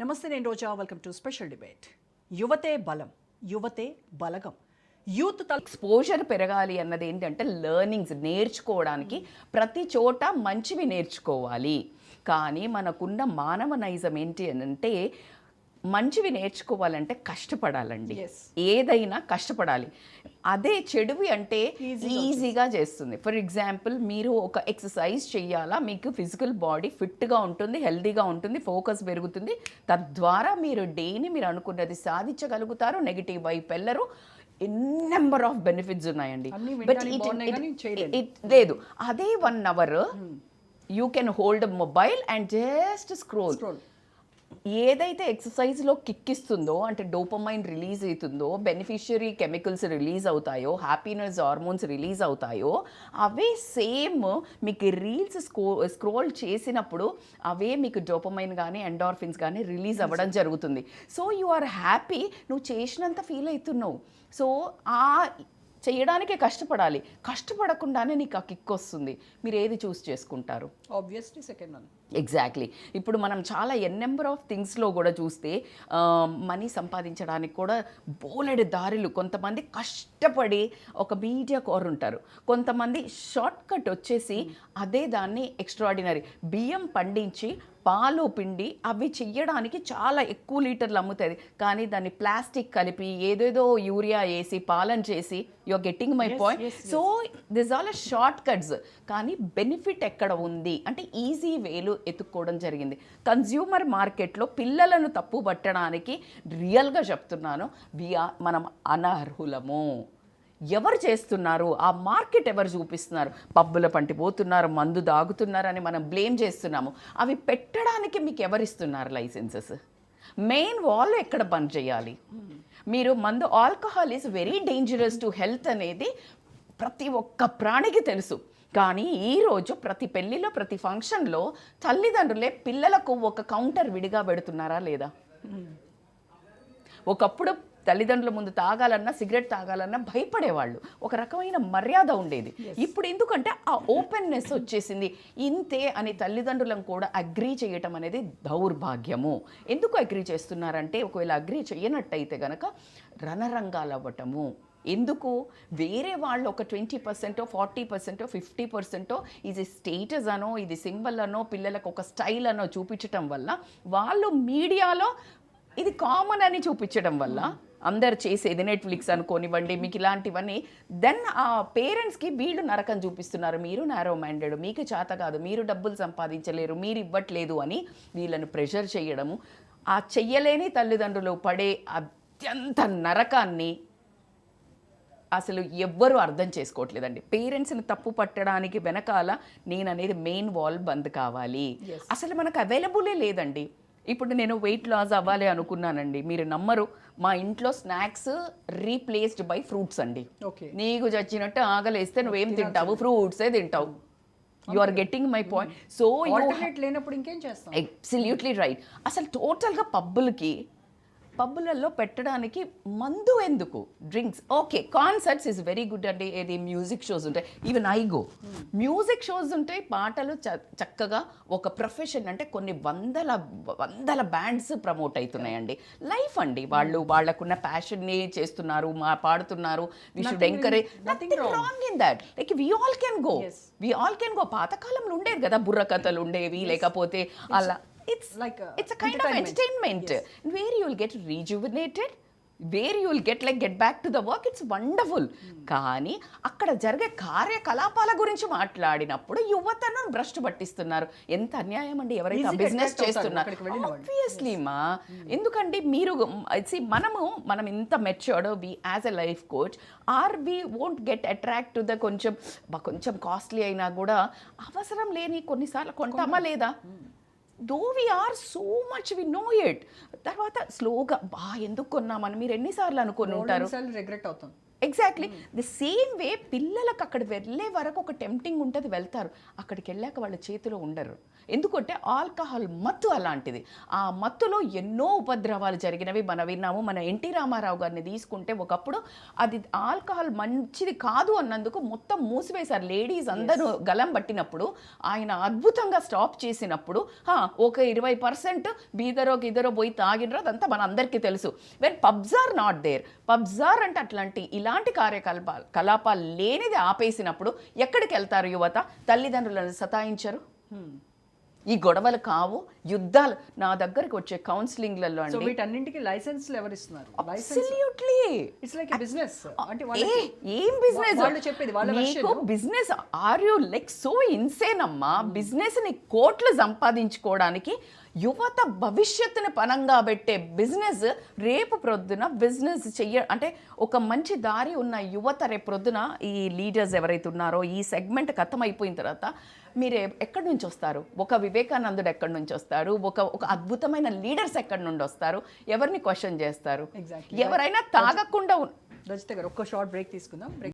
నమస్తే నేను Roja. Welcome to special debate యువతే బలం యువతే బలగం. యూత్ తల ఎక్స్పోజర్ పెరగాలి అన్నది ఏంటంటే లెర్నింగ్స్ నేర్చుకోవడానికి ప్రతి చోట మంచివి నేర్చుకోవాలి. కానీ మనకున్న మానవ నైజం ఏంటి అని అంటే మంచివి నేర్చుకోవాలంటే కష్టపడాలండి. ఏదైనా కష్టపడాలి. అదే చెడువి అంటే ఈజీగా చేస్తుంది. ఫర్ ఎగ్జాంపుల్ మీరు ఒక ఎక్సర్సైజ్ చేయాలా? మీకు ఫిజికల్ బాడీ ఫిట్గా ఉంటుంది హెల్తీగా ఉంటుంది ఫోకస్ పెరుగుతుంది. తద్వారా మీరు డేని మీరు అనుకున్నది సాధించగలుగుతారు నెగిటివ్ వైపు వెళ్ళరు. నెంబర్ ఆఫ్ బెనిఫిట్స్ ఉన్నాయండి. it- లేదు. అదే one hour you can hold mobile and just scroll. ఏదైతే ఎక్సర్సైజ్లో కిక్ ఇస్తుందో అంటే డోపమైన్ రిలీజ్ అవుతుందో బెనిఫిషియరీ కెమికల్స్ రిలీజ్ అవుతాయో హ్యాపీనెస్ హార్మోన్స్ రిలీజ్ అవుతాయో అవే సేమ్ మీకు రీల్స్ స్క్రో స్క్రోల్ చేసినప్పుడు అవే మీకు డోపమైన్ కానీ ఎండార్ఫిన్స్ కానీ రిలీజ్ అవ్వడం జరుగుతుంది. సో యు ఆర్ హ్యాపీ నువ్వు చేసినంత ఫీల్ అవుతున్నావు. సో ఆ చేయడానికే కష్టపడాలి. కష్టపడకుండానే నీకు ఆ కిక్ వస్తుంది. మీరు ఏది చూస్ చేసుకుంటారు? ఆబ్వియస్లీ సెకండ్ వన్ ఎగ్జాక్ట్లీ ఇప్పుడు మనం చాలా ఎన్ నెంబర్ ఆఫ్ థింగ్స్లో కూడా చూస్తే మనీ సంపాదించడానికి కూడా బోలెడు దారులు. కొంతమంది కష్టపడి ఒక మీడియా కోర్ ఉంటారు. కొంతమంది షార్ట్ కట్ వచ్చేసి అదే దాన్ని ఎక్స్ట్రాడినరీ బియ్యం పండించి పాలు పిండి అవి చెయ్యడానికి చాలా ఎక్కువ లీటర్లు అమ్ముతుంది కానీ దాన్ని ప్లాస్టిక్ కలిపి ఏదేదో యూరియా వేసి పాలన చేసి you getting my point. So this all short cuts కానీ బెనిఫిట్ ఎక్కడ ఉంది? అంటే ఈజీ వేలు ఎత్తుక్కోవడం జరిగింది. కన్జ్యూమర్ మార్కెట్లో పిల్లలను తప్పు పట్టడానికి రియల్గా చెప్తున్నాను. వీఆర్ మనం అనర్హులము. ఎవరు చేస్తున్నారు? ఆ మార్కెట్ ఎవరు చూపిస్తున్నారు? పబ్బుల పంటి పోతున్నారు మందు దాగుతున్నారని మనం బ్లేమ్ చేస్తున్నాము. అవి పెట్టడానికి మీకు ఎవరిస్తున్నారు లైసెన్సెస్? మెయిన్ వాల్ ఎక్కడ బంద్ చేయాలి? మీరు మందు alcohol is very dangerous to health అనేది ప్రతి ఒక్క ప్రాణికి తెలుసు. కానీ ఈరోజు ప్రతి పెళ్ళిలో ప్రతి ఫంక్షన్లో తల్లిదండ్రులే పిల్లలకు ఒక కౌంటర్ విడిగా పెడుతున్నారా లేదా? ఒకప్పుడు తల్లిదండ్రుల ముందు తాగాలన్నా సిగరెట్ తాగాలన్నా భయపడేవాళ్ళు. ఒక రకమైన మర్యాద ఉండేది. ఇప్పుడు ఎందుకంటే ఆ ఓపెన్నెస్ వచ్చేసింది. ఇంతే అని తల్లిదండ్రులను కూడా అగ్రీ చేయటం అనేది దౌర్భాగ్యము. ఎందుకు అగ్రీ చేస్తున్నారంటే ఒకవేళ అగ్రీ చేయనట్టయితే గనక రణరంగాలు అవ్వటము ఎందుకు? వేరే వాళ్ళు ఒక ట్వంటీ పర్సెంటో ఫార్టీ పర్సెంటో ఫిఫ్టీ పర్సెంటో ఇది స్టేటస్ అనో ఇది సింబల్ అనో పిల్లలకు ఒక స్టైల్ అనో చూపించటం వల్ల వాళ్ళు మీడియాలో ఇది కామన్ అని చూపించడం వల్ల అందరు చేసేది నెట్ఫ్లిక్స్ అనుకోనివ్వండి మీకు ఇలాంటివన్నీ దెన్ ఆ పేరెంట్స్కి వీళ్ళు నరకం చూపిస్తున్నారు. మీరు నారో మైండెడ్ మీకు చేత కాదు మీరు డబ్బులు సంపాదించలేరు మీరు ఇవ్వట్లేదు అని వీళ్ళను ప్రెషర్ చేయడము ఆ చెయ్యలేని తల్లిదండ్రులు పడే అత్యంత నరకాన్ని అసలు ఎవ్వరూ అర్థం చేసుకోవట్లేదండి. పేరెంట్స్ని తప్పు పట్టడానికి వెనకాల నేను అనేది మెయిన్ వాల్ బంద్ కావాలి. అసలు మనకు అవైలబులే లేదండి. ఇప్పుడు నేను వెయిట్ లాస్ అవ్వాలి అనుకున్నానండి. మీరు నమ్మరు మా ఇంట్లో స్నాక్స్ రీప్లేస్డ్ బై ఫ్రూట్స్ అండి. ఓకే. నీకు చచ్చినట్టు ఆగలేస్తే నువ్వేం తింటావు? ఫ్రూట్సే తింటావు. You are getting my point so లేనప్పుడు ఇంకేం చేస్తాం? ఎబ్సల్యూట్లీ రైట్ అసలు టోటల్గా పబ్బులకి పబ్బులలో పెట్టడానికి మందు ఎందుకు? Drinks. Okay concerts is very good అంటే ఏది? మ్యూజిక్ షోస్ ఉంటాయి. Even I go music shows ఉంటాయి పాటలు చ- చక్కగా ఒక ప్రొఫెషన్ అంటే కొన్ని వందల వందల బ్యాండ్స్ ప్రమోట్ అవుతున్నాయండి. లైఫ్ అండి. వాళ్ళు వాళ్ళకున్న ప్యాషన్ని చేస్తున్నారు మా పాడుతున్నారు. We should encourage nothing. Wrong in that like we all can go. We all can go పాతకాలంలో ఉండేది కదా బుర్ర కథలు ఉండేవి లేకపోతే అలా it's like a it's a kind of entertainment. entertainment. Where you will get rejuvenated where you will get like get back to the work it's wonderful కానీ అక్కడ జరిగే కార్యకలాపాల గురించి మాట్లాడినప్పుడు యువతను భ్రష్టు పట్టిస్తున్నారు. ఎంత అన్యాయం అండి ఎవరైతే బిజినెస్ చేస్తున్నారు. ఆబ్వియస్లీ మా. ఎందుకంటే మీరు మనము మనం ఇంత matured we as a life coach are we won't get attract to the కొంచెం కొంచెం కాస్ట్లీ అయినా కూడా అవసరం లేని కొన్నిసార్లు కొంటామా లేదా? Though we are so much we know it తర్వాత స్లోగా బా ఎందుకు కొన్నామని? మీరు ఎన్నిసార్లు అనుకొని ఉంటారు? రిగ్రెట్ అవుతాం. ఎగ్జాక్ట్లీ ది సేమ్ వే పిల్లలకు అక్కడ వెళ్ళే వరకు ఒక టెంప్టింగ్ ఉంటుంది వెళ్తారు. అక్కడికి వెళ్ళాక వాళ్ళ చేతిలో ఉండరు. ఎందుకంటే ఆల్కహాల్ మత్తు అలాంటిది. ఆ మత్తులో ఎన్నో ఉపద్రవాలు జరిగినవి మనం విన్నాము. మన ఎన్టీ రామారావు గారిని తీసుకుంటే ఒకప్పుడు అది ఆల్కహాల్ మంచిది కాదు అన్నందుకు మొత్తం మూసివేశారు. లేడీస్ అందరూ గలం పట్టినప్పుడు ఆయన అద్భుతంగా స్టాప్ చేసినప్పుడు "హా, ఒక ఇరవై పర్సెంట్ బీదరో గిదరో పోయి తాగినరో అదంతా మన అందరికీ తెలుసు. When pubs are not there pubs are అంటే అట్లాంటి ఇలాంటి కార్యకలాపాలు కలాపాలు లేనిది ఆపేసినప్పుడు ఎక్కడికి వెళ్తారు యువత? తల్లిదండ్రులను సతాయించరు? ఈ గొడవలు కావు. యుద్ధాలు నా దగ్గరికి వచ్చే కౌన్సిలింగ్లలో అండి. వీటన్నింటికి లైసెన్స్ ఎవరు ఇస్తున్నారు license absolutely it's like business అంటే ఏ బిజినెస్ వాళ్ళు చెప్పేది, వాళ్ళ నీకు version. Business are you like so insane అమ్మా? బిజినెస్ని కోట్లు సంపాదించుకోవడానికి యువత భవిష్యత్తుని పనంగా పెట్టే బిజినెస్ రేపు ప్రొద్దున బిజినెస్ చెయ్య అంటే ఒక మంచి దారి ఉన్న యువత రేపు ప్రొద్దున ఈ లీడర్స్ ఎవరైతే ఉన్నారో ఈ సెగ్మెంట్ అయిపోయిన తర్వాత మీరు ఎక్కడి నుంచి వస్తారు? ఒక వివేకానందుడు ఎక్కడి నుంచి వస్తారు? ఒక ఒక అద్భుతమైన లీడర్స్ ఎక్కడి నుండి వస్తారు? ఎవరిని క్వశ్చన్ చేస్తారు. ఎవరైనా తాగకుండా రజిత గారు ఒక్క షార్ట్ బ్రేక్ తీసుకుందాం. బ్రేక్